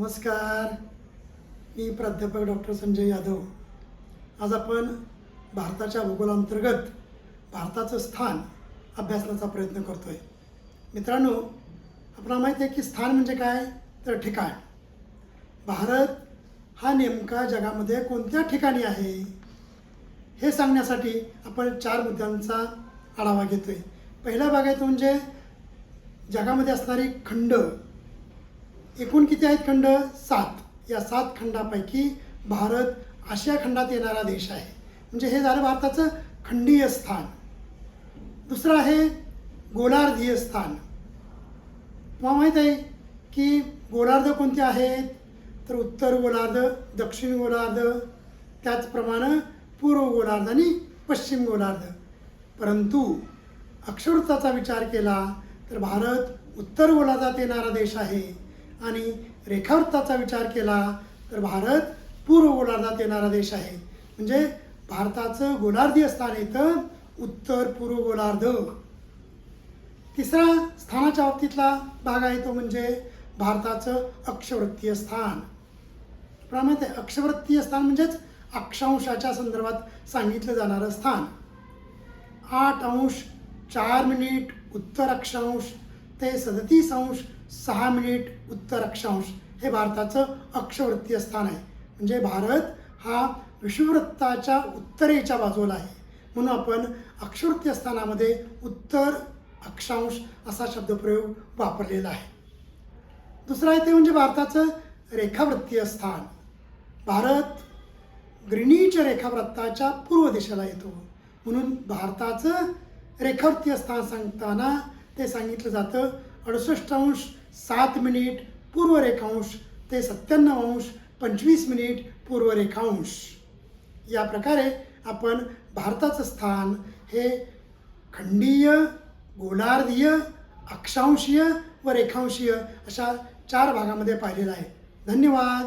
नमस्कार. मी प्राध्यापक डॉक्टर संजय यादव. आज आपण भारताच्या भूगोलांतर्गत भारताचं स्थान अभ्यासण्याचा प्रयत्न करतो आहे मित्रांनो आपल्याला माहिती आहे की स्थान म्हणजे काय? तर ठिकाण. भारत हा नेमका जगामध्ये कोणत्या ठिकाणी आहे? हे सांगण्यासाठी आपण चार मुद्द्यांचा आढावा घेतोय. पहिला भाग आहे तो म्हणजे जगामध्ये असणारी खंड. एकूण किती आहेत खंड? सात. या सात खंडापैकी भारत आशिया खंडात येणारा देश आहे. म्हणजे हे झालं भारताचं खंडीय स्थान. दुसरं आहे गोलार्धीय स्थान. तुम्हाला माहीत आहे की गोलार्ध कोणते आहेत? तर उत्तर गोलार्ध दक्षिण गोलार्ध त्याचप्रमाणे पूर्व गोलार्ध आणि पश्चिम गोलार्ध. परंतु अक्षरताचा विचार केला तर भारत उत्तर गोलार्धात येणारा देश आहे. आणि रेखावृत्ताचा विचार केला तर भारत पूर्व गोलार्धात येणारा देश आहे. म्हणजे भारताचं गोलार्धीय स्थान येतं उत्तर पूर्व गोलार्ध. तिसरा स्थानाच्या बाबतीतला भाग आहे तो म्हणजे भारताचं अक्षवृत्तीय स्थान. प्रमाणे अक्षवृत्तीय स्थान म्हणजेच अक्षांशाच्या संदर्भात सांगितलं जाणारं स्थान. आठ अंश चार मिनिट उत्तर अक्षांश ते सदतीस अंश सहा मिनिट उत्तर अक्षांश हे भारताचं अक्षवृत्तीय स्थान आहे. म्हणजे भारत हा विषुववृत्ताच्या उत्तरेच्या बाजूला आहे. म्हणून आपण अक्षवृत्तीय स्थानामध्ये उत्तर अक्षांश असा शब्दप्रयोग वापरलेला आहे. दुसरं आहे ते म्हणजे भारताचं रेखावृत्तीय स्थान. भारत ग्रिनीच रेखावृत्ताच्या पूर्व दिशेला येतो. म्हणून भारताचं रेखावृत्तीय स्थान सांगताना ते सांगितलं जातं अडुसष्ट अंश सात मिनिट पूर्व रेखांश ते सत्त्याण्णव अंश पंचवीस मिनिट पूर्व रेखांश या प्रकारे आपण भारताचं स्थान हे खंडीय गोलार्धीय अक्षांशीय व रेखांशीय अशा चार भागामध्ये पाहिलेलं आहे. धन्यवाद!